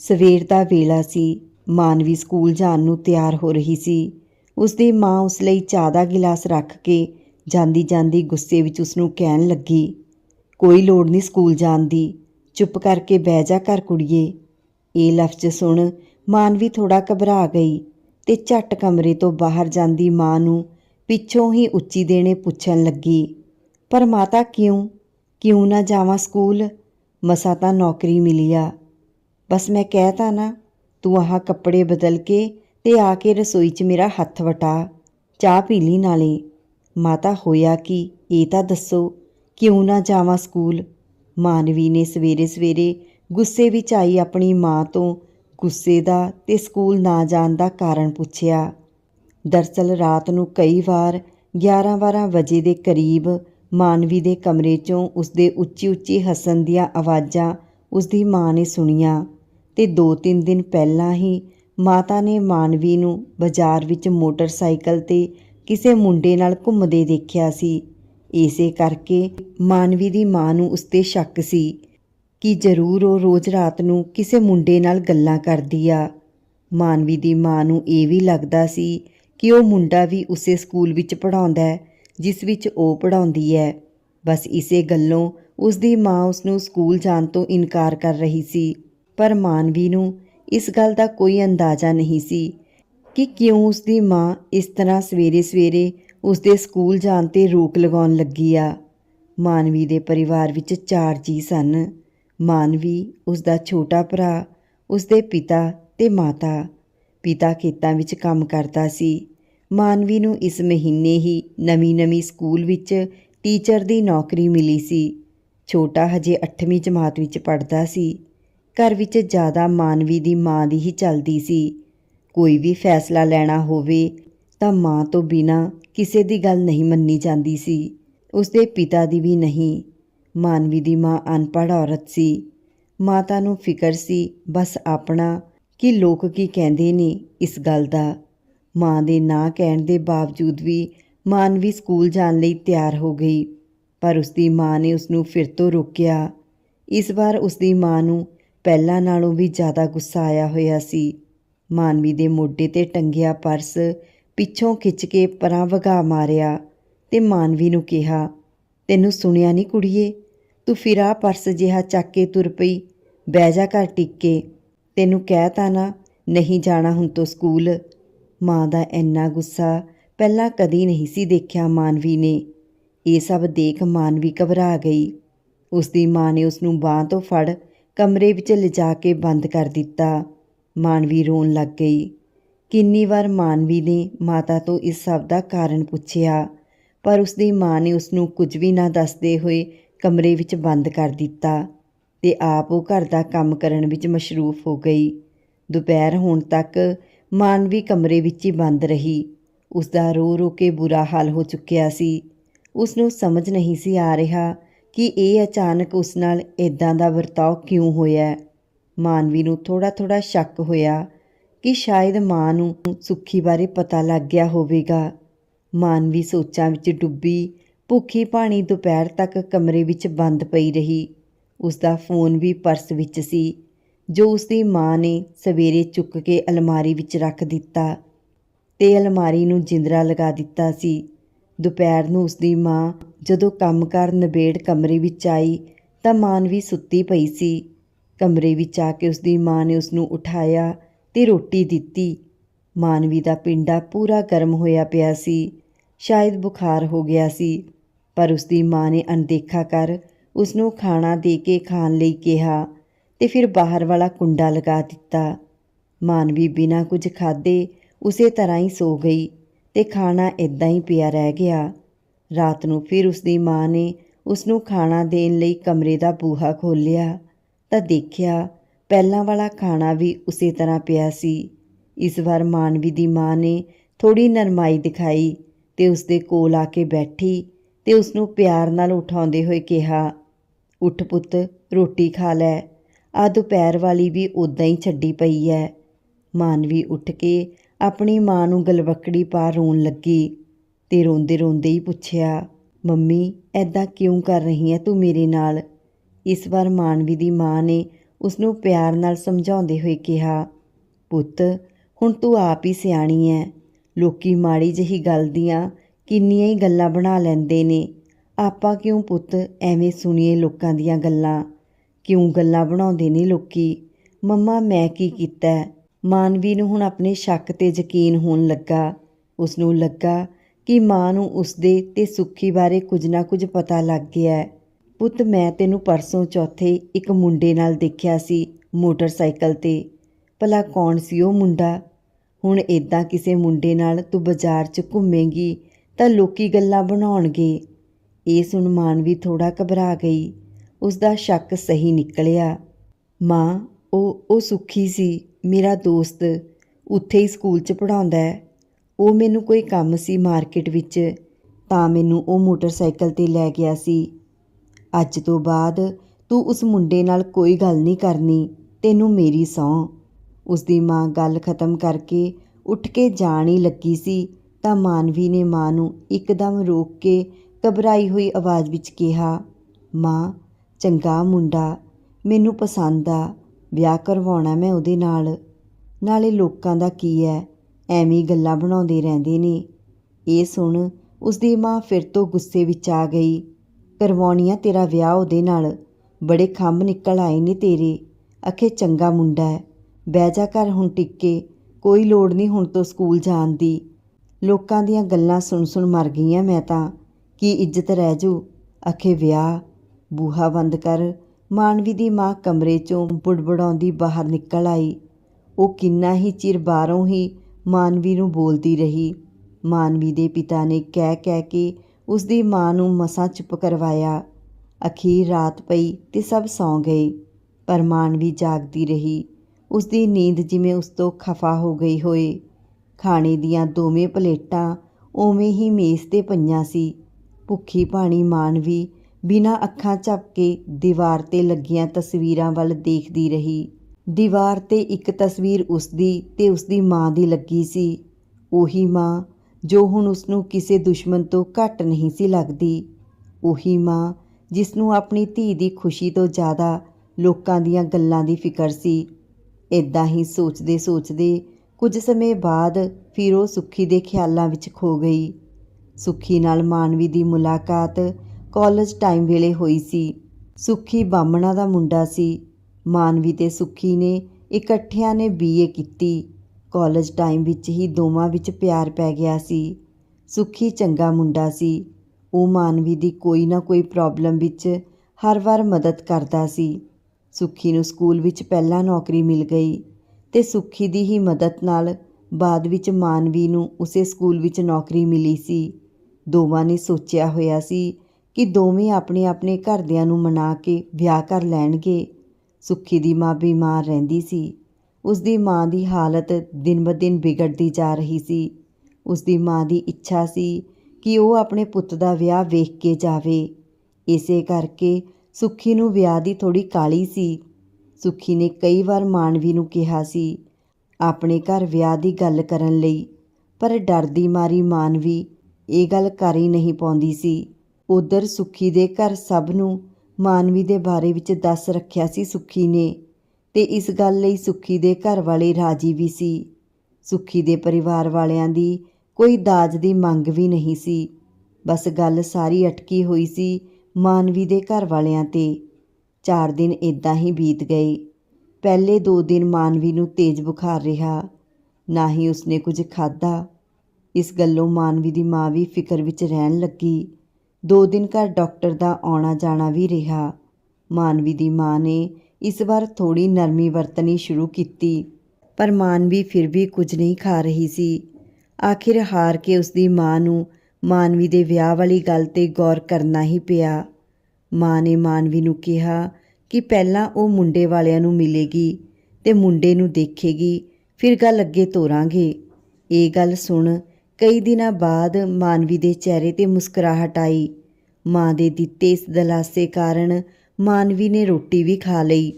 ਸਵੇਰ ਦਾ ਵੇਲਾ ਸੀ। ਮਾਨਵੀ ਸਕੂਲ ਜਾਣ ਨੂੰ ਤਿਆਰ ਹੋ ਰਹੀ ਸੀ। ਉਸ ਦੀ ਮਾਂ ਉਸ ਲਈ ਚਾਹ ਦਾ ਗਿਲਾਸ ਰੱਖ ਕੇ ਜਾਂਦੀ ਜਾਂਦੀ ਗੁੱਸੇ ਵਿੱਚ ਉਸ ਨੂੰ ਕਹਿਣ ਲੱਗੀ, ਕੋਈ ਲੋੜ ਨਹੀਂ ਸਕੂਲ ਜਾਣ ਦੀ। ਚੁੱਪ ਕਰਕੇ ਬਹਿ ਜਾ ਕਰ ਕੁੜੀਏ ਇਹ ਲਫ਼ਜ਼ ਸੁਣ ਮਾਨਵੀ ਥੋੜਾ ਘਬਰਾ ਗਈ ਤੇ ਝੱਟ ਕਮਰੇ ਤੋਂ ਬਾਹਰ ਜਾਂਦੀ ਮਾਂ ਨੂੰ ਪਿੱਛੋਂ ਹੀ ਉੱਚੀ ਦੇਣੇ ਪੁੱਛਣ ਲੱਗੀ, ਪਰ ਮਾਤਾ ਕਿਉਂ? ਕਿਉਂ ਨਾ ਜਾਵਾਂ ਸਕੂਲ? ਮਸਾ ਤਾਂ ਨੌਕਰੀ ਮਿਲੀ ਆ। ਬਸ ਮੈਂ ਕਹਿਤਾ ਨਾ, ਤੂੰ ਆਹ ਕੱਪੜੇ ਬਦਲ ਕੇ ਤੇ ਆ ਕੇ ਰਸੋਈ 'ਚ ਮੇਰਾ ਹੱਥ ਵਟਾ, ਚਾਹ ਪੀ ਲਈ ਨਾਲੇ। ਮਾਤਾ, ਹੋਇਆ ਕਿ? ਇਹ ਤਾਂ ਦੱਸੋ, ਕਿਉਂ ਨਾ ਜਾਵਾਂ ਸਕੂਲ? ਮਾਨਵੀ ਨੇ ਸਵੇਰੇ ਸਵੇਰੇ ਗੁੱਸੇ ਵਿੱਚ ਆਈ ਆਪਣੀ ਮਾਂ ਤੋਂ ਗੁੱਸੇ ਦਾ ਤੇ ਸਕੂਲ ਨਾ ਜਾਣ ਦਾ ਕਾਰਨ ਪੁੱਛਿਆ। ਦਰਸਲ ਰਾਤ ਨੂੰ ਕਈ ਵਾਰ 11-12 ਵਜੇ ਦੇ ਕਰੀਬ ਮਾਨਵੀ ਦੇ ਕਮਰੇ 'ਚੋਂ ਉਸਦੇ ਉੱਚੀ-ਉੱਚੀ ਹੱਸਣ ਦੀਆਂ ਆਵਾਜ਼ਾਂ ਉਸਦੀ ਮਾਂ ਨੇ ਸੁਣੀਆਂ। ਤੇ 2-3 ਦਿਨ ਪਹਿਲਾਂ ਹੀ ਮਾਤਾ ਨੇ ਮਾਨਵੀ ਨੂੰ ਬਾਜ਼ਾਰ ਵਿੱਚ ਮੋਟਰਸਾਈਕਲ ਤੇ ਕਿਸੇ ਮੁੰਡੇ ਨਾਲ ਘੁੰਮਦੇ ਦੇਖਿਆ ਸੀ। ਇਸੇ ਕਰਕੇ ਮਾਨਵੀ ਦੀ ਮਾਂ ਨੂੰ ਉਸ ਤੇ ਸ਼ੱਕ ਸੀ ਕਿ ਜ਼ਰੂਰ ਉਹ ਰੋਜ਼ ਰਾਤ ਨੂੰ ਕਿਸੇ ਮੁੰਡੇ ਨਾਲ ਗੱਲਾਂ ਕਰਦੀ ਆ। ਮਾਨਵੀ ਦੀ ਮਾਂ ਨੂੰ ਇਹ ਵੀ ਲੱਗਦਾ ਸੀ ਕਿ ਉਹ ਮੁੰਡਾ ਵੀ ਉਸੇ ਸਕੂਲ ਵਿੱਚ ਪੜਾਉਂਦਾ ਹੈ, ਜਿਸ ਵਿੱਚ ਉਹ ਪੜਾਉਂਦੀ ਹੈ। ਬਸ ਇਸੇ ਗੱਲੋਂ ਉਸ ਦੀ ਮਾਂ ਉਸ ਨੂੰ ਸਕੂਲ ਜਾਣ ਤੋਂ ਇਨਕਾਰ ਕਰ ਰਹੀ ਸੀ। ਪਰ ਮਾਨਵੀ ਨੂੰ ਇਸ ਗੱਲ ਦਾ ਕੋਈ ਅੰਦਾਜ਼ਾ ਨਹੀਂ ਸੀ ਕਿ ਕਿਉਂ ਉਸ ਦੀ ਮਾਂ ਇਸ ਤਰ੍ਹਾਂ ਸਵੇਰੇ-ਸਵੇਰੇ ਉਸ ਦੇ ਸਕੂਲ ਜਾਣ ਤੇ ਰੋਕ ਲਗਾਉਣ ਲੱਗੀ ਆ। ਮਾਨਵੀ ਦੇ ਪਰਿਵਾਰ ਵਿੱਚ ਚਾਰ ਜੀ ਸਨ। ਮਾਨਵੀ ਉਸ ਦਾ ਛੋਟਾ ਭਰਾ ਉਸ ਦੇ ਪਿਤਾ ਤੇ ਮਾਤਾ। ਪਿਤਾ ਖੇਤਾਂ ਵਿੱਚ ਕੰਮ ਕਰਦਾ ਸੀ। ਮਾਨਵੀ ਨੂੰ ਇਸ ਮਹੀਨੇ ਹੀ ਨਵੀਂ-ਨਵੀਂ ਸਕੂਲ ਵਿੱਚ ਟੀਚਰ ਦੀ ਨੌਕਰੀ ਮਿਲੀ ਸੀ। ਛੋਟਾ ਹਜੇ 8ਵੀਂ ਜਮਾਤ ਵਿੱਚ ਪੜ੍ਹਦਾ ਸੀ। ਘਰ ਵਿੱਚ ਜ਼ਿਆਦਾ ਮਾਨਵੀ ਦੀ ਮਾਂ ਦੀ ਹੀ ਚੱਲਦੀ ਸੀ। ਕੋਈ ਵੀ ਫੈਸਲਾ ਲੈਣਾ ਹੋਵੇ ਤਾਂ ਮਾਂ ਤੋਂ ਬਿਨਾ ਕਿਸੇ ਦੀ ਗੱਲ ਨਹੀਂ ਮੰਨੀ ਜਾਂਦੀ ਸੀ। ਉਸਦੇ ਪਿਤਾ ਦੀ ਵੀ ਨਹੀਂ, ਮਾਨਵੀ ਦੀ ਮਾਂ ਅਨਪੜ੍ਹ ਔਰਤ ਸੀ। ਮਾਤਾ ਨੂੰ ਫਿਕਰ ਸੀ, ਬਸ ਆਪਣਾ, ਕਿ ਲੋਕ ਕੀ ਕਹਿੰਦੇ ਨੇ ਇਸ ਗੱਲ ਦਾ। ਮਾਂ ਦੇ ਨਾ ਕਹਿਣ ਦੇ ਬਾਵਜੂਦ ਵੀ ਮਾਨਵੀ ਸਕੂਲ ਜਾਣ ਲਈ ਤਿਆਰ ਹੋ ਗਈ। ਪਰ ਉਸਦੀ ਮਾਂ ਨੇ ਉਸ ਨੂੰ ਫਿਰ ਤੋਂ ਰੋਕਿਆ। ਇਸ ਵਾਰ ਉਸਦੀ ਮਾਂ ਨੂੰ ਪਹਿਲਾਂ ਨਾਲੋਂ ਵੀ ਜ਼ਿਆਦਾ ਗੁੱਸਾ ਆਇਆ ਹੋਇਆ ਸੀ। ਮਾਨਵੀ ਦੇ ਮੋਢੇ ਤੇ ਟੰਗਿਆ ਪਰਸ ਪਿੱਛੋਂ ਖਿੱਚ ਕੇ ਪਰਾਂ ਵਗਾ ਮਾਰਿਆ ਤੇ ਮਾਨਵੀ ਨੂੰ ਕਿਹਾ, ਤੈਨੂੰ ਸੁਣਿਆ ਨਹੀਂ ਕੁੜੀਏ? ਤੂੰ ਫਿਰ ਆ ਪਰਸ ਜਿਹਾ ਚੱਕ ਕੇ ਤੁਰ ਪਈ। ਬਹਿ ਜਾ ਘਰ ਟਿੱਕ। ਕੇ ਤੈਨੂੰ ਕਹਿ ਤਾ ਨਾ, ਨਹੀਂ ਜਾਣਾ ਹੁਣ ਤੋਂ ਸਕੂਲ ਮਾਂ ਦਾ ਇੰਨਾ ਗੁੱਸਾ ਪਹਿਲਾਂ ਕਦੀ ਨਹੀਂ ਸੀ ਦੇਖਿਆ ਮਾਨਵੀ ਨੇ। ਇਹ ਸਭ ਦੇਖ ਮਾਨਵੀ ਘਬਰਾ ਗਈ। ਉਸ ਦੀ ਮਾਂ ਨੇ ਉਸ ਨੂੰ ਬਾਹ ਤੋਂ ਫੜ ਕਮਰੇ ਵਿੱਚ ਲਿਜਾ ਕੇ ਬੰਦ ਕਰ ਦਿੱਤਾ। ਮਾਨਵੀ ਰੋਣ ਲੱਗ ਗਈ। ਕਿੰਨੀ ਵਾਰ ਮਾਨਵੀ ਨੇ ਮਾਤਾ ਤੋਂ ਇਸ ਸਭ ਦਾ ਕਾਰਨ ਪੁੱਛਿਆ, ਪਰ ਉਸਦੀ ਮਾਂ ਨੇ ਉਸ ਨੂੰ ਕੁਝ ਵੀ ਨਾ ਦੱਸਦੇ ਹੋਏ ਕਮਰੇ ਵਿੱਚ ਬੰਦ ਕਰ ਦਿੱਤਾ ਤੇ ਆਪ ਉਹ ਘਰ ਦਾ ਕੰਮ ਕਰਨ ਵਿੱਚ ਮਸ਼ਰੂਫ ਹੋ ਗਈ। ਦੁਪਹਿਰ ਹੋਣ ਤੱਕ ਮਾਨਵੀ ਕਮਰੇ ਵਿੱਚ ਹੀ ਬੰਦ ਰਹੀ। ਉਸ ਦਾ ਰੋ ਰੋ ਕੇ ਬੁਰਾ ਹਾਲ ਹੋ ਚੁੱਕਿਆ ਸੀ। ਉਸ ਨੂੰ ਸਮਝ ਨਹੀਂ ਸੀ ਆ ਰਿਹਾ ਕਿ ਇਹ ਅਚਾਨਕ ਉਸ ਨਾਲ ਇਦਾਂ ਦਾ ਵਰਤਾਓ ਕਿਉਂ ਹੋਇਆ? ਮਾਨਵੀ ਨੂੰ ਥੋੜਾ ਥੋੜਾ ਸ਼ੱਕ ਹੋਇਆ ਕਿ ਸ਼ਾਇਦ ਮਾਂ ਨੂੰ ਸੁੱਖੀ ਬਾਰੇ ਪਤਾ ਲੱਗ ਗਿਆ ਹੋਵੇਗਾ। ਮਾਨਵੀ ਸੋਚਾਂ ਵਿੱਚ ਡੁੱਬੀ ਭੁੱਖੀ ਪਾਣੀ ਦੁਪਹਿਰ ਤੱਕ ਕਮਰੇ ਵਿੱਚ ਬੰਦ ਪਈ ਰਹੀ। ਉਸ ਦਾ ਫੋਨ ਵੀ ਪਰਸ ਵਿੱਚ ਸੀ, ਜੋ ਉਸ ਦੀ ਮਾਂ ਨੇ ਸਵੇਰੇ ਚੁੱਕ ਕੇ ਅਲਮਾਰੀ ਵਿੱਚ ਰੱਖ ਦਿੱਤਾ ਤੇ ਅਲਮਾਰੀ ਨੂੰ ਜਿੰਦਰਾ ਲਗਾ ਦਿੱਤਾ ਸੀ। ਦੁਪਹਿਰ ਨੂੰ ਉਸਦੀ ਮਾਂ ਜਦੋਂ ਕੰਮਕਾਰ ਨਿਬੇੜ ਕਮਰੇ ਵਿੱਚ ਆਈ ਤਾਂ ਮਾਨਵੀ ਸੁੱਤੀ ਪਈ ਸੀ। ਕਮਰੇ ਵਿੱਚ ਆ ਕੇ ਉਸਦੀ ਮਾਂ ਨੇ ਉਸ ਨੂੰ ਉਠਾਇਆ ਤੇ ਰੋਟੀ ਦਿੱਤੀ। ਮਾਨਵੀ ਦਾ ਪਿੰਡਾ ਪੂਰਾ ਗਰਮ ਹੋਇਆ ਪਿਆ ਸੀ। ਸ਼ਾਇਦ ਬੁਖਾਰ ਹੋ ਗਿਆ ਸੀ, ਪਰ ਉਸਦੀ ਮਾਂ ਨੇ ਅਣਦੇਖਾ ਕਰ ਉਸ ਨੂੰ ਖਾਣਾ ਦੇ ਕੇ ਖਾਣ ਲਈ ਕਿਹਾ ਤੇ ਫਿਰ ਬਾਹਰ ਵਾਲਾ ਕੁੰਡਾ ਲਗਾ ਦਿੱਤਾ। ਮਾਨਵੀ ਬਿਨਾਂ ਕੁਝ ਖਾਦੇ ਉਸੇ ਤਰ੍ਹਾਂ ਹੀ ਸੋ ਗਈ। ਤੇ ਖਾਣਾ ਇਦਾਂ ਹੀ ਪਿਆ ਰਹਿ ਗਿਆ। ਰਾਤ ਨੂੰ ਫਿਰ ਉਸ ਦੀ ਮਾਂ ਨੇ ਉਸ ਨੂੰ ਖਾਣਾ ਦੇਣ ਲਈ ਕਮਰੇ ਦਾ ਬੂਹਾ ਖੋਲ੍ਹਿਆ ਤਾਂ ਦੇਖਿਆ ਪਹਿਲਾਂ ਵਾਲਾ ਖਾਣਾ ਵੀ ਉਸੇ ਤਰ੍ਹਾਂ ਪਿਆ ਸੀ। ਇਸ ਵਾਰ ਮਾਨਵੀ ਦੀ ਮਾਂ ਨੇ ਥੋੜੀ ਨਰਮਾਈ ਦਿਖਾਈ ਤੇ ਉਸ ਦੇ ਕੋਲ ਆ ਕੇ ਬੈਠੀ ਤੇ ਉਸ ਨੂੰ ਪਿਆਰ ਨਾਲ ਉਠਾਉਂਦੇ ਹੋਏ ਕਿਹਾ, ਉੱਠ ਪੁੱਤ, ਰੋਟੀ ਖਾ ਲੈ। ਆ ਦੁਪਹਿਰ ਵਾਲੀ ਵੀ ਉਦਾਂ ਹੀ ਛੱਡੀ ਪਈ ਐ। ਮਾਨਵੀ ਉੱਠ ਕੇ ਆਪਣੀ ਮਾਂ ਨੂੰ ਗਲਵਕੜੀ ਪਾ ਰੋਣ ਲੱਗੀ ਤੇ ਰੋਂਦੇ ਰੋਂਦੇ ਹੀ ਪੁੱਛਿਆ, ਮੰਮੀ ਐਦਾਂ ਕਿਉਂ ਕਰ ਰਹੀ ਹੈ ਤੂੰ ਮੇਰੇ ਨਾਲ? ਇਸ ਵਾਰ ਮਾਨਵੀ ਦੀ ਮਾਂ ਨੇ ਉਸ ਨੂੰ ਪਿਆਰ ਨਾਲ ਸਮਝਾਉਂਦੇ ਹੋਏ ਕਿਹਾ, ਪੁੱਤ, ਹੁਣ ਤੂੰ ਆਪ ਹੀ ਸਿਆਣੀ ਐ। ਲੋਕੀ ਮਾੜੀ ਜਿਹੀ ਗੱਲ ਦੀਆਂ ਕਿੰਨੀਆਂ ਹੀ ਗੱਲਾਂ ਬਣਾ ਲੈਂਦੇ ਨੇ। ਆਪਾਂ ਕਿਉਂ ਪੁੱਤ ਐਵੇਂ ਸੁਣੀਏ ਲੋਕਾਂ ਦੀਆਂ ਗੱਲਾਂ? ਕਿਉਂ ਗੱਲਾਂ ਬਣਾਉਂਦੇ ਨੇ ਲੋਕੀ? ਮੰਮਾ, ਮੈਂ ਕੀ ਕੀਤਾ? ਮਾਨਵੀ ਨੂੰ ਹੁਣ ਆਪਣੇ ਸ਼ੱਕ ਤੇ ਯਕੀਨ ਹੋਣ ਲੱਗਾ। ਉਸ ਨੂੰ ਲੱਗਾ ਕਿ ਮਾਂ ਨੂੰ ਉਸਦੇ ਤੇ ਸੁੱਖੀ ਬਾਰੇ ਕੁਝ ਨਾ ਕੁਝ ਪਤਾ ਲੱਗ ਗਿਆ ਪੁੱਤ, ਮੈਂ ਤੈਨੂੰ ਪਰਸੋਂ ਚੌਥੇ ਇੱਕ ਮੁੰਡੇ ਨਾਲ ਦੇਖਿਆ ਸੀ ਮੋਟਰਸਾਈਕਲ ਤੇ। ਭਲਾ ਕੌਣ ਸੀ ਉਹ ਮੁੰਡਾ? ਹੁਣ ਇਦਾਂ ਕਿਸੇ ਮੁੰਡੇ ਨਾਲ ਤੂੰ ਬਾਜ਼ਾਰ 'ਚ ਘੁੰਮੇਂਗੀ ਤਾਂ ਲੋਕੀ ਗੱਲਾਂ ਬਣਾਉਣਗੇ। ਇਹ ਸੁਣ ਮਾਨਵੀ ਥੋੜਾ ਘਬਰਾ ਗਈ। ਉਸ ਦਾ ਸ਼ੱਕ ਸਹੀ ਨਿਕਲਿਆ। ਮਾਂ, ਉਹ ਉਹ ਸੁੱਖੀ ਸੀ। ਮੇਰਾ ਦੋਸਤ ਉੱਥੇ ਹੀ ਸਕੂਲ 'ਚ ਪੜਾਉਂਦਾ ਹੈ। ਉਹ ਮੈਨੂੰ ਕੋਈ ਕੰਮ ਸੀ ਮਾਰਕੀਟ ਵਿੱਚ, ਤਾਂ ਮੈਨੂੰ ਉਹ ਮੋਟਰਸਾਈਕਲ ਤੇ ਲੈ ਗਿਆ ਸੀ। ਅੱਜ ਤੋਂ ਬਾਅਦ ਤੂੰ ਉਸ ਮੁੰਡੇ ਨਾਲ ਕੋਈ ਗੱਲ ਨਹੀਂ ਕਰਨੀ, ਤੈਨੂੰ ਮੇਰੀ ਸਹੁੰ। ਉਸ ਦੀ ਮਾਂ ਗੱਲ ਖਤਮ ਕਰਕੇ ਉੱਠ ਕੇ ਜਾਣ ਹੀ ਲੱਗੀ ਸੀ, ਤਾਂ ਮਾਨਵੀ ਨੇ ਮਾਂ ਨੂੰ ਇੱਕਦਮ ਰੋਕ ਕੇ ਘਬਰਾਈ ਹੋਈ ਆਵਾਜ਼ ਵਿੱਚ ਕਿਹਾ, ਮਾਂ, ਚੰਗਾ ਮੁੰਡਾ, ਮੈਨੂੰ ਪਸੰਦ ਆ। ਵਿਆਹ ਕਰਵਾਉਣਾ ਮੈਂ ਉਹਦੇ ਨਾਲ। ਨਾਲੇ ਲੋਕਾਂ ਦਾ ਕੀ ਹੈ ਐਵੇਂ ਗੱਲਾਂ ਬਣਾਉਂਦੇ ਰਹਿੰਦੇ ਨੇ। ਇਹ ਸੁਣ ਉਸ ਦੀ ਮਾਂ ਫਿਰ ਤੋਂ ਗੁੱਸੇ ਵਿੱਚ ਆ ਗਈ। ਕਰਵਾਉਣੀ ਆ ਤੇਰਾ ਵਿਆਹ ਉਹਦੇ ਨਾਲ। ਬੜੇ ਖੰਭ ਨਿਕਲ ਆਏ ਨੇ ਤੇਰੇ। ਅਖੇ ਚੰਗਾ ਮੁੰਡਾ ਹੈ ਬਹਿ ਜਾ ਘਰ ਹੁਣ ਟਿੱਕੇ। ਕੋਈ ਲੋੜ ਨਹੀਂ ਹੁਣ ਤੋਂ ਸਕੂਲ ਜਾਣ ਦੀ। ਲੋਕਾਂ ਦੀਆਂ ਗੱਲਾਂ ਸੁਣ ਸੁਣ ਮਰ ਗਈਆਂ ਮੈਂ ਤਾਂ। ਕੀ ਇੱਜ਼ਤ ਰਹਿ ਜੂ? ਅਖੇ ਵਿਆਹ। ਬੂਹਾ ਬੰਦ ਕਰ। ਮਾਨਵੀ ਦੀ ਮਾਂ ਕਮਰੇ ਚੋਂ ਬੁੜਬੁੜਾਉਂਦੀ ਬਾਹਰ ਨਿਕਲ ਆਈ। ਉਹ ਕਿੰਨਾ ਹੀ ਚਿਰ ਬਾਹਰੋਂ ਹੀ ਮਾਨਵੀ ਨੂੰ ਬੋਲਦੀ ਰਹੀ। ਮਾਨਵੀ ਦੇ ਪਿਤਾ ਨੇ ਕਹਿ ਕਹਿ ਕੇ ਉਸ ਦੀ ਮਾਂ ਨੂੰ ਮਸਾਂ ਚੁੱਪ ਕਰਵਾਇਆ। ਅਖੀਰ ਰਾਤ ਪਈ ਤੇ ਸਭ ਸੌਂ ਗਏ, ਪਰ ਮਾਨਵੀ ਜਾਗਦੀ ਰਹੀ। ਉਸ ਦੀ ਨੀਂਦ ਜਿਵੇਂ ਉਸ ਤੋਂ ਖਫਾ ਹੋ ਗਈ ਹੋਏ। ਖਾਣੇ ਦੀਆਂ ਦੋਵੇਂ ਪਲੇਟਾਂ ਉਵੇਂ ਹੀ ਮੇਜ਼ ਤੇ ਪਈਆਂ ਸੀ। ਭੁੱਖੀ ਭਾਣੀ ਮਾਨਵੀ ਬਿਨਾਂ ਅੱਖਾਂ ਝਪਕੇ ਦੀਵਾਰ ਤੇ ਲੱਗੀਆਂ ਤਸਵੀਰਾਂ ਵੱਲ ਦੇਖਦੀ ਰਹੀ। ਦੀਵਾਰ ਤੇ ਇੱਕ ਤਸਵੀਰ ਉਸਦੀ ਤੇ ਉਸਦੀ ਮਾਂ ਦੀ ਲੱਗੀ ਸੀ। ਉਹੀ ਮਾਂ ਜੋ ਹੁਣ ਉਸ ਨੂੰ ਕਿਸੇ ਦੁਸ਼ਮਣ ਤੋਂ ਘੱਟ ਨਹੀਂ ਸੀ ਲੱਗਦੀ। ਉਹੀ ਮਾਂ ਜਿਸ ਨੂੰ ਆਪਣੀ ਧੀ ਦੀ ਖੁਸ਼ੀ ਤੋਂ ਜ਼ਿਆਦਾ ਲੋਕਾਂ ਦੀਆਂ ਗੱਲਾਂ ਦੀ ਫਿਕਰ ਸੀ। ਇਦਾਂ ਹੀ ਸੋਚਦੇ ਸੋਚਦੇ ਕੁਝ ਸਮੇਂ ਬਾਅਦ ਫਿਰ ਉਹ ਸੁੱਖੀ ਦੇ ਖਿਆਲਾਂ ਵਿੱਚ ਖੋ ਗਈ। ਸੁੱਖੀ ਨਾਲ ਮਾਨਵੀ ਦੀ ਮੁਲਾਕਾਤ ਕਾਲਜ ਟਾਈਮ ਵੇਲੇ ਹੋਈ ਸੀ। ਸੁੱਖੀ ਬਾਮਣਾ ਦਾ ਮੁੰਡਾ ਸੀ। ਮਾਨਵੀ ਤੇ ਸੁੱਖੀ ਨੇ ਇਕੱਠਿਆਂ ਨੇ ਬੀਏ ਕੀਤੀ। ਕਾਲਜ ਟਾਈਮ ਵਿੱਚ ਹੀ ਦੋਵਾਂ ਵਿੱਚ ਪਿਆਰ ਪੈ ਗਿਆ ਸੀ। ਸੁੱਖੀ ਚੰਗਾ ਮੁੰਡਾ ਸੀ। ਉਹ ਮਾਨਵੀ ਦੀ ਕੋਈ ਨਾ ਕੋਈ ਪ੍ਰੋਬਲਮ ਵਿੱਚ ਹਰ ਵਾਰ ਮਦਦ ਕਰਦਾ ਸੀ। ਸੁੱਖੀ ਨੂੰ ਸਕੂਲ ਵਿੱਚ ਪਹਿਲਾਂ ਨੌਕਰੀ ਮਿਲ ਗਈ ਤੇ ਸੁੱਖੀ ਦੀ ਹੀ ਮਦਦ ਨਾਲ ਬਾਅਦ ਵਿੱਚ ਮਾਨਵੀ ਨੂੰ ਉਸੇ ਸਕੂਲ ਵਿੱਚ ਨੌਕਰੀ ਮਿਲੀ ਸੀ। ਦੋਵਾਂ ਨੇ ਸੋਚਿਆ ਹੋਇਆ ਸੀ ਕਿ ਦੋਵੇਂ ਆਪਣੇ ਆਪਣੇ ਘਰਦਿਆਂ ਨੂੰ ਮਨਾ ਕੇ ਵਿਆਹ ਕਰ ਲੈਣਗੇ। ਸੁੱਖੀ ਦੀ ਮਾਂ ਬਿਮਾਰ ਰਹਿੰਦੀ ਸੀ। ਉਸ ਦੀ ਮਾਂ ਦੀ ਹਾਲਤ ਦਿਨ-ਬਦਿਨ ਵਿਗੜਦੀ ਜਾ ਰਹੀ ਸੀ। ਉਸ ਦੀ ਮਾਂ ਦੀ ਇੱਛਾ ਸੀ ਕਿ ਉਹ ਆਪਣੇ ਪੁੱਤ ਦਾ ਵਿਆਹ ਵੇਖ ਕੇ ਜਾਵੇ। ਇਸੇ ਕਰਕੇ ਸੁੱਖੀ ਨੂੰ ਵਿਆਹ ਦੀ ਥੋੜੀ ਕਾਲੀ ਸੀ। ਸੁੱਖੀ ਨੇ ਕਈ ਵਾਰ ਮਾਨਵੀ ਨੂੰ ਕਿਹਾ ਸੀ, ਆਪਣੇ ਘਰ ਵਿਆਹ ਦੀ ਗੱਲ ਕਰਨ ਲਈ। ਪਰ ਡਰਦੀ ਮਾਰੀ ਮਾਨਵੀ ਇਹ ਗੱਲ ਕਰ ਹੀ ਨਹੀਂ ਪਾਉਂਦੀ ਸੀ। ਉਧਰ ਸੁੱਖੀ ਦੇ ਘਰ ਸਭ ਨੂੰ ਮਾਨਵੀ ਦੇ ਬਾਰੇ ਵਿੱਚ ਦੱਸ ਰੱਖਿਆ ਸੀ ਸੁੱਖੀ ਨੇ ਤੇ ਇਸ ਗੱਲ ਲਈ ਸੁੱਖੀ ਦੇ ਘਰ ਵਾਲੇ ਰਾਜੀ ਵੀ ਸੀ। ਸੁੱਖੀ ਦੇ ਪਰਿਵਾਰ ਵਾਲਿਆਂ ਦੀ ਕੋਈ ਦਾਜ ਦੀ ਮੰਗ ਵੀ ਨਹੀਂ ਸੀ। ਬਸ ਗੱਲ ਸਾਰੀ ਅਟਕੀ ਹੋਈ ਸੀ ਮਾਨਵੀ ਦੇ ਘਰ ਵਾਲਿਆਂ ਤੇ। ਚਾਰ ਦਿਨ ਇਦਾਂ ਹੀ ਬੀਤ ਗਏ। ਪਹਿਲੇ ਦੋ ਦਿਨ ਮਾਨਵੀ ਨੂੰ ਤੇਜ਼ ਬੁਖਾਰ ਰਿਹਾ। ਨਾ ਹੀ ਉਸਨੇ ਕੁਝ ਖਾਧਾ। ਇਸ ਗੱਲੋਂ ਮਾਨਵੀ ਦੀ ਮਾਂ ਵੀ ਫਿਕਰ ਵਿੱਚ ਰਹਿਣ ਲੱਗੀ। ਦੋ ਦਿਨ ਘਰ ਡਾਕਟਰ ਦਾ ਆਉਣਾ ਜਾਣਾ ਵੀ ਰਿਹਾ। ਮਾਨਵੀ ਦੀ ਮਾਂ ਨੇ ਇਸ ਵਾਰ ਥੋੜੀ ਨਰਮੀ ਵਰਤਣੀ ਸ਼ੁਰੂ ਕੀਤੀ, ਪਰ ਮਾਨਵੀ ਫਿਰ ਵੀ ਕੁਝ ਨਹੀਂ ਖਾ ਰਹੀ ਸੀ। ਆਖਿਰ ਹਾਰ ਕੇ ਉਸ ਦੀ ਮਾਂ ਨੂੰ ਮਾਨਵੀ ਦੇ ਵਿਆਹ ਵਾਲੀ ਗੱਲ ਤੇ ਗੌਰ ਕਰਨਾ ਹੀ ਪਿਆ। ਮਾਂ ਨੇ ਮਾਨਵੀ ਨੂੰ ਕਿਹਾ ਕਿ ਪਹਿਲਾਂ ਉਹ ਮੁੰਡੇ ਵਾਲਿਆਂ ਨੂੰ ਮਿਲੇਗੀ ਤੇ ਮੁੰਡੇ ਨੂੰ ਦੇਖੇਗੀ, ਫਿਰ ਗੱਲ ਅੱਗੇ ਤੋਰਾਂਗੇ। ਇਹ ਗੱਲ ਸੁਣ ਕਈ ਦਿਨਾਂ ਬਾਅਦ ਮਾਨਵੀ ਦੇ ਚਿਹਰੇ ਤੇ ਮੁਸਕਰਾਹਟ ਆਈ। ਮਾਂ ਦੇ ਦਿੱਤੇ ਇਸ ਦਲਾਸੇ ਕਾਰਨ ਮਾਨਵੀ ਨੇ ਰੋਟੀ ਵੀ ਖਾ ਲਈ।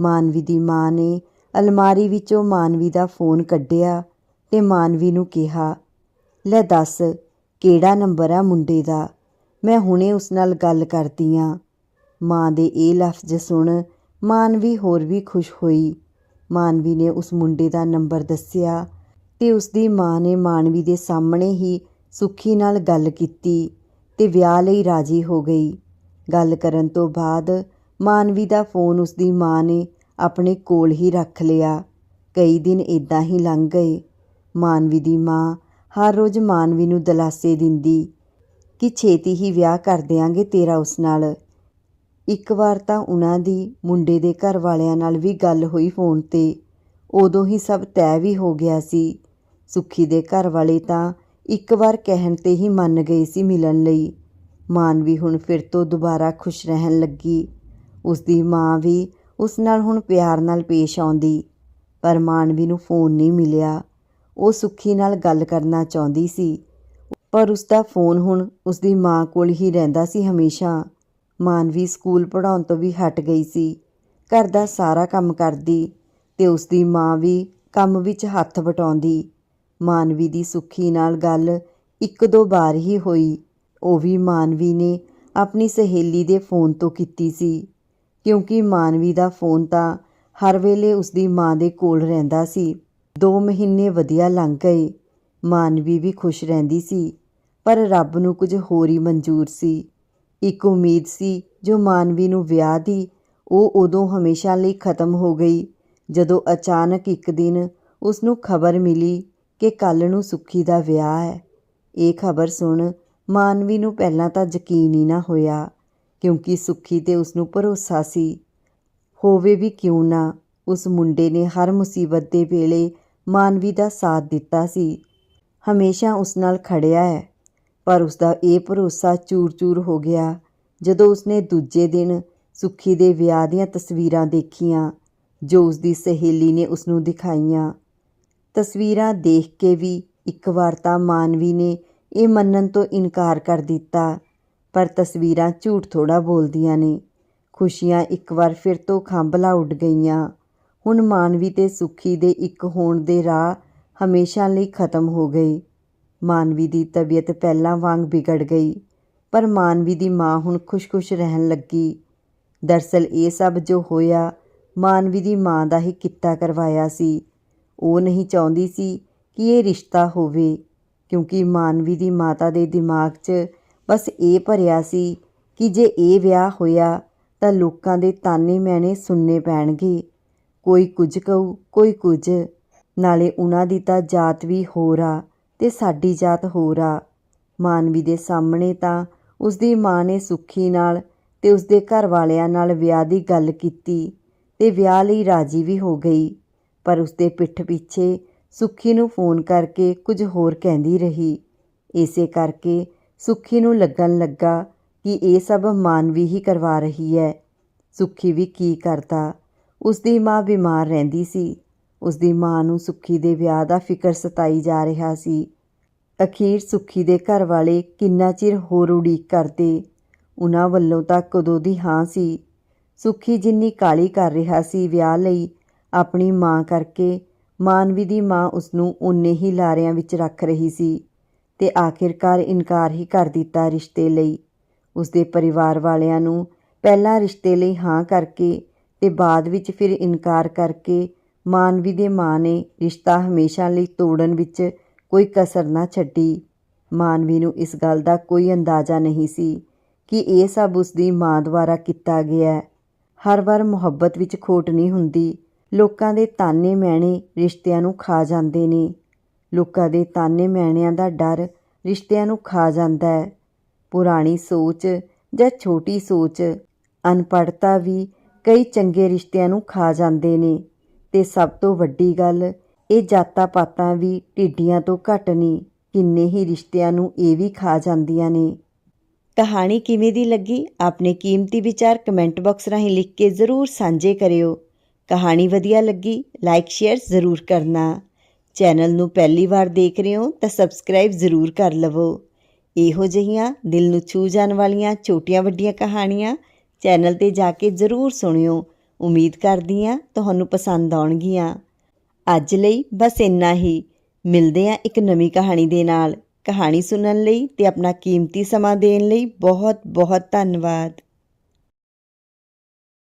ਮਾਨਵੀ ਦੀ ਮਾਂ ਨੇ ਅਲਮਾਰੀ ਵਿੱਚੋਂ ਮਾਨਵੀ ਦਾ ਫੋਨ ਕੱਢਿਆ ਤੇ ਮਾਨਵੀ ਨੂੰ ਕਿਹਾ, ਲੈ ਦੱਸ, ਕਿਹੜਾ ਨੰਬਰ ਆ ਮੁੰਡੇ ਦਾ? ਮੈਂ ਹੁਣੇ ਉਸ ਨਾਲ ਗੱਲ ਕਰਦੀ ਆਂ। ਮਾਂ ਦੇ ਇਹ ਲਫ਼ਜ਼ ਸੁਣ ਮਾਨਵੀ ਹੋਰ ਵੀ ਖੁਸ਼ ਹੋਈ। ਮਾਨਵੀ ਨੇ ਉਸ ਮੁੰਡੇ ਦਾ ਨੰਬਰ ਦੱਸਿਆ ਤੇ ਉਸ ਦੀ ਮਾਂ ਨੇ ਮਾਨਵੀ ਦੇ ਸਾਹਮਣੇ ਹੀ ਸੁੱਖੀ ਨਾਲ ਗੱਲ ਕੀਤੀ ਤੇ ਵਿਆਹ ਲਈ ਰਾਜੀ ਹੋ ਗਈ। ਗੱਲ ਕਰਨ ਤੋਂ ਬਾਅਦ ਮਾਨਵੀ ਦਾ ਫੋਨ ਉਸ ਦੀ ਮਾਂ ਨੇ ਆਪਣੇ ਕੋਲ ਹੀ ਰੱਖ ਲਿਆ। ਕਈ ਦਿਨ ਇਦਾਂ ਹੀ ਲੰਘ ਗਏ। ਮਾਨਵੀ ਦੀ ਮਾਂ ਹਰ ਰੋਜ਼ ਮਾਨਵੀ ਨੂੰ ਦਲਾਸੇ ਦਿੰਦੀ ਕਿ ਛੇਤੀ ਹੀ ਵਿਆਹ ਕਰ ਦਿਆਂਗੇ ਤੇਰਾ ਉਸ ਨਾਲ। ਇੱਕ ਵਾਰ ਤਾਂ ਉਹਨਾਂ ਦੀ ਮੁੰਡੇ ਦੇ ਘਰ ਵਾਲਿਆਂ ਨਾਲ ਵੀ ਗੱਲ ਹੋਈ ਫੋਨ ਤੇ। ਉਦੋਂ ਹੀ ਸਭ ਤੈਅ ਵੀ ਹੋ ਗਿਆ ਸੀ ਸੁੱਖੀ ਦੇ ਘਰ ਵਾਲੇ ਤਾਂ ਇੱਕ ਵਾਰ ਕਹਿਣ ਤੇ ਹੀ ਮੰਨ ਗਏ ਸੀ ਮਿਲਣ ਲਈ। ਮਾਨਵੀ ਹੁਣ ਫਿਰ ਤੋਂ ਦੁਬਾਰਾ ਖੁਸ਼ ਰਹਿਣ ਲੱਗੀ। ਉਸ ਦੀ ਮਾਂ ਵੀ ਉਸ ਨਾਲ ਹੁਣ ਪਿਆਰ ਨਾਲ ਪੇਸ਼ ਆਉਂਦੀ, ਪਰ ਮਾਨਵੀ ਨੂੰ ਫੋਨ ਨਹੀਂ ਮਿਲਿਆ। ਉਹ ਸੁੱਖੀ ਨਾਲ ਗੱਲ ਕਰਨਾ ਚਾਹੁੰਦੀ ਸੀ, ਪਰ ਉਸ ਦਾ ਫੋਨ ਹੁਣ ਉਸ ਦੀ ਮਾਂ ਕੋਲ ਹੀ ਰਹਿੰਦਾ ਸੀ ਹਮੇਸ਼ਾ। ਮਾਨਵੀ ਸਕੂਲ ਪੜਾਉਣ ਤੋਂ ਵੀ ਹਟ ਗਈ ਸੀ, ਘਰ ਦਾ ਸਾਰਾ ਕੰਮ ਕਰਦੀ ਤੇ ਉਸ ਦੀ ਮਾਂ ਵੀ ਕੰਮ ਵਿੱਚ ਹੱਥ ਵਟਾਉਂਦੀ। ਮਾਨਵੀ ਦੀ ਸੁੱਖੀ ਨਾਲ ਗੱਲ ਇੱਕ ਦੋ ਵਾਰ ਹੀ ਹੋਈ। ਉਹ ਵੀ ਮਾਨਵੀ ਨੇ ਆਪਣੀ ਸਹੇਲੀ ਦੇ ਫੋਨ ਤੋਂ ਕੀਤੀ ਸੀ। ਕਿਉਂਕਿ ਮਾਨਵੀ ਦਾ ਫੋਨ ਤਾਂ ਹਰ ਵੇਲੇ ਉਸ ਦੀ ਮਾਂ ਦੇ ਕੋਲ ਰਹਿੰਦਾ ਸੀ। 2 ਮਹੀਨੇ ਵਧੀਆ ਲੰਘ ਗਏ। ਮਾਨਵੀ ਵੀ ਖੁਸ਼ ਰਹਿੰਦੀ ਸੀ। ਪਰ ਰੱਬ ਨੂੰ ਕੁਝ ਹੋਰ ਹੀ ਮਨਜ਼ੂਰ ਸੀ। ਇੱਕ ਉਮੀਦ ਸੀ, ਜੋ ਮਾਨਵੀ ਨੂੰ ਵਿਆਹ ਦੀ, ਉਹ ਉਦੋਂ ਹਮੇਸ਼ਾ ਲਈ ਖਤਮ ਹੋ ਗਈ। ਜਦੋਂ ਅਚਾਨਕ ਇੱਕ ਦਿਨ ਉਸ ਨੂੰ ਖਬਰ ਮਿਲੀ ਕਿ ਕੱਲ ਨੂੰ ਸੁੱਖੀ ਦਾ ਵਿਆਹ ਹੈ। ਇਹ ਖਬਰ ਸੁਣ ਮਾਨਵੀ ਨੂੰ ਪਹਿਲਾਂ ਤਾਂ ਯਕੀਨ ਹੀ ਨਾ ਹੋਇਆ, ਕਿਉਂਕਿ ਸੁੱਖੀ ਤੇ ਉਸ ਨੂੰ ਭਰੋਸਾ ਸੀ। ਹੋਵੇ ਵੀ ਕਿਉਂ ਨਾ, ਉਸ ਮੁੰਡੇ ਨੇ ਹਰ ਮੁਸੀਬਤ ਦੇ ਵੇਲੇ ਮਾਨਵੀ ਦਾ ਸਾਥ ਦਿੱਤਾ ਸੀ। ਹਮੇਸ਼ਾ ਉਸ ਨਾਲ ਖੜਿਆ ਹੈ, ਪਰ ਉਸ ਦਾ ਇਹ ਭਰੋਸਾ ਚੂਰ-ਚੂਰ ਹੋ ਗਿਆ। ਜਦੋਂ ਉਸਨੇ ਦੂਜੇ ਦਿਨ ਸੁੱਖੀ ਦੇ ਵਿਆਹ ਦੀਆਂ ਤਸਵੀਰਾਂ ਦੇਖੀਆਂ, ਜੋ ਉਸ ਦੀ ਸਹੇਲੀ ਨੇ ਉਸ ਨੂੰ ਦਿਖਾਈਆਂ ਤਸਵੀਰਾਂ ਦੇਖ ਕੇ ਵੀ ਇੱਕ ਵਾਰ ਤਾਂ ਮਾਨਵੀ ਨੇ ਇਹ ਮੰਨਣ ਤੋਂ ਇਨਕਾਰ ਕਰ ਦਿੱਤਾ। ਪਰ ਤਸਵੀਰਾਂ ਝੂਠ ਥੋੜਾ ਬੋਲਦੀਆਂ ਨੇ। ਖੁਸ਼ੀਆਂ ਇੱਕ ਵਾਰ ਫਿਰ ਤੋਂ ਖੰਭਲਾ ਉੱਡ ਗਈਆਂ। ਹੁਣ ਮਾਨਵੀ ਤੇ ਸੁੱਖੀ ਦੇ ਇੱਕ ਹੋਣ ਦੇ ਰਾਹ ਹਮੇਸ਼ਾ ਲਈ ਖਤਮ ਹੋ ਗਏ। ਮਾਨਵੀ ਦੀ ਤਬੀਅਤ ਪਹਿਲਾਂ ਵਾਂਗ ਵਿਗੜ ਗਈ, ਪਰ ਮਾਨਵੀ ਦੀ ਮਾਂ ਹੁਣ ਖੁਸ਼-ਖੁਸ਼ ਰਹਿਣ ਲੱਗੀ। ਦਰਸਲ ਇਹ ਸਭ ਜੋ ਹੋਇਆ, ਮਾਨਵੀ ਦੀ ਮਾਂ ਦਾ ਹੀ ਕੀਤਾ ਕਰਵਾਇਆ ਸੀ। ਉਹ ਨਹੀਂ ਚਾਹੁੰਦੀ ਸੀ ਕਿ ਇਹ ਰਿਸ਼ਤਾ ਹੋਵੇ, ਕਿਉਂਕਿ ਮਾਨਵੀ ਦੀ ਮਾਤਾ ਦੇ ਦਿਮਾਗ 'ਚ ਬਸ ਇਹ ਭਰਿਆ ਸੀ ਕਿ ਜੇ ਇਹ ਵਿਆਹ ਹੋਇਆ ਤਾਂ ਲੋਕਾਂ ਦੇ ਤਾਨੇ ਮੈਣੇ ਸੁਣਨੇ ਪੈਣਗੇ। ਕੋਈ ਕੁਝ ਕਹੂ, ਕੋਈ ਕੁਝ। ਨਾਲੇ ਉਹਨਾਂ ਦੀ ਤਾਂ ਜਾਤ ਵੀ ਹੋਰ ਆ ਤੇ ਸਾਡੀ ਜਾਤ ਹੋਰ ਆ। ਮਾਨਵੀ ਦੇ ਸਾਹਮਣੇ ਤਾਂ ਉਸਦੀ ਮਾਂ ਨੇ ਸੁੱਖੀ ਨਾਲ ਤੇ ਉਸਦੇ ਘਰ ਵਾਲਿਆਂ ਨਾਲ ਵਿਆਹ ਦੀ ਗੱਲ ਕੀਤੀ ਤੇ ਵਿਆਹ ਲਈ ਰਾਜੀ ਵੀ ਹੋ ਗਈ। ਪਰ ਉਸਦੇ ਪਿੱਠ ਪਿੱਛੇ ਸੁੱਖੀ ਨੂੰ ਫੋਨ ਕਰਕੇ ਕੁਝ ਹੋਰ ਕਹਿੰਦੀ ਰਹੀ। ਇਸੇ ਕਰਕੇ ਸੁੱਖੀ ਨੂੰ ਲੱਗਣ ਲੱਗਾ ਕਿ ਇਹ ਸਭ ਮਾਨਵੀ ਹੀ ਕਰਵਾ ਰਹੀ ਹੈ। ਸੁੱਖੀ ਵੀ ਕੀ ਕਰਦਾ? ਉਸਦੀ ਮਾਂ ਬਿਮਾਰ ਰਹਿੰਦੀ ਸੀ। ਉਸਦੀ ਮਾਂ ਨੂੰ ਸੁੱਖੀ ਦੇ ਵਿਆਹ ਦਾ ਫਿਕਰ ਸਤਾਈ ਜਾ ਰਿਹਾ ਸੀ। ਅਖੀਰ ਸੁੱਖੀ ਦੇ ਘਰ ਵਾਲੇ ਕਿੰਨਾ ਚਿਰ ਹੋਰ ਉਡੀਕ ਕਰਦੇ? ਉਹਨਾਂ ਵੱਲੋਂ ਤਾਂ ਕਦੋਂ ਦੀ ਹਾਂ ਸੀ? ਸੁੱਖੀ ਜਿੰਨੀ ਕਾਲੀ ਕਰ ਰਿਹਾ ਸੀ ਵਿਆਹ ਲਈ ਆਪਣੀ ਮਾਂ ਕਰਕੇ ਮਾਨਵੀ ਦੀ ਮਾਂ ਉਸ ਨੂੰ ਉਨੇ ਹੀ ਲਾਰਿਆਂ ਵਿੱਚ ਰੱਖ ਰਹੀ ਸੀ ਤੇ ਆਖਿਰਕਾਰ ਇਨਕਾਰ ਹੀ ਕਰ ਦਿੱਤਾ ਰਿਸ਼ਤੇ ਲਈ। ਉਸ ਦੇ ਪਰਿਵਾਰ ਵਾਲਿਆਂ ਨੂੰ ਪਹਿਲਾਂ ਰਿਸ਼ਤੇ ਲਈ ਹਾਂ ਕਰਕੇ ਤੇ ਬਾਅਦ ਵਿੱਚ ਫਿਰ ਇਨਕਾਰ ਕਰਕੇ ਮਾਨਵੀ ਦੇ ਮਾਂ ਨੇ ਰਿਸ਼ਤਾ ਹਮੇਸ਼ਾ ਲਈ ਤੋੜਨ ਵਿੱਚ ਕੋਈ ਕਸਰ ਨਾ ਛੱਡੀ। ਮਾਨਵੀ ਨੂੰ ਇਸ ਗੱਲ ਦਾ ਕੋਈ ਅੰਦਾਜ਼ਾ ਨਹੀਂ ਸੀ ਕਿ ਇਹ ਸਭ ਉਸ ਦੀ ਮਾਂ ਦੁਆਰਾ ਕੀਤਾ ਗਿਆ। ਹਰ ਵਾਰ ਮੁਹੱਬਤ ਵਿੱਚ ਖੋਟ ਨਹੀਂ ਹੁੰਦੀ। ਲੋਕਾਂ ਦੇ ਤਾਨੇ ਮੈਣੇ ਰਿਸ਼ਤਿਆਂ ਨੂੰ ਖਾ ਜਾਂਦੇ ਨੇ। ਲੋਕਾਂ ਦੇ ਤਾਨੇ ਮੈਣਿਆਂ ਦਾ ਡਰ ਰਿਸ਼ਤਿਆਂ ਨੂੰ ਖਾ ਜਾਂਦਾ ਹੈ। ਪੁਰਾਣੀ ਸੋਚ ਜਾਂ ਛੋਟੀ ਸੋਚ ਅਨਪੜ੍ਹਤਾ ਵੀ ਕਈ ਚੰਗੇ ਰਿਸ਼ਤਿਆਂ ਨੂੰ ਖਾ ਜਾਂਦੇ ਨੇ। ਤੇ ਸਭ ਤੋਂ ਵੱਡੀ ਗੱਲ, ਇਹ ਜਾਤਾਂ ਪਾਤਾਂ ਵੀ ਢਿੱਡੀਆਂ ਤੋਂ ਘੱਟ ਨਹੀਂ ਕਿੰਨੇ ਹੀ ਰਿਸ਼ਤਿਆਂ ਨੂੰ ਇਹ ਵੀ ਖਾ ਜਾਂਦੀਆਂ ਨੇ। ਕਹਾਣੀ ਕਿਵੇਂ ਦੀ ਲੱਗੀ? ਆਪਣੇ ਕੀਮਤੀ ਵਿਚਾਰ ਕਮੈਂਟ ਬਾਕਸ ਰਾਹੀਂ ਲਿਖ ਕੇ ਜ਼ਰੂਰ ਸਾਂਝੇ ਕਰਿਓ। ਕਹਾਣੀ ਵਧੀਆ ਲੱਗੀ ਲਾਈਕ ਸ਼ੇਅਰ ਜ਼ਰੂਰ ਕਰਨਾ। ਚੈਨਲ ਨੂੰ ਪਹਿਲੀ ਵਾਰ ਦੇਖ ਰਹੇ ਹੋ ਤਾਂ ਸਬਸਕ੍ਰਾਈਬ ਜ਼ਰੂਰ ਕਰ ਲਵੋ। ਇਹੋ ਜਿਹੀਆਂ ਦਿਲ ਨੂੰ ਛੂ ਜਾਣ ਵਾਲੀਆਂ ਛੋਟੀਆਂ ਵੱਡੀਆਂ ਕਹਾਣੀਆਂ ਚੈਨਲ ਤੇ ਜਾ ਕੇ ਜ਼ਰੂਰ ਸੁਣਿਓ। ਉਮੀਦ ਕਰਦੀ ਹਾਂ ਤੁਹਾਨੂੰ ਪਸੰਦ ਆਉਣਗੀਆਂ। ਅੱਜ ਲਈ ਬਸ ਇੰਨਾ ਹੀ। ਮਿਲਦੇ ਹਾਂ ਇੱਕ ਨਵੀਂ ਕਹਾਣੀ ਦੇ ਨਾਲ। ਕਹਾਣੀ ਸੁਣਨ ਲਈ ਤੇ ਆਪਣਾ ਕੀਮਤੀ ਸਮਾਂ ਦੇਣ ਲਈ ਬਹੁਤ ਬਹੁਤ ਧੰਨਵਾਦ।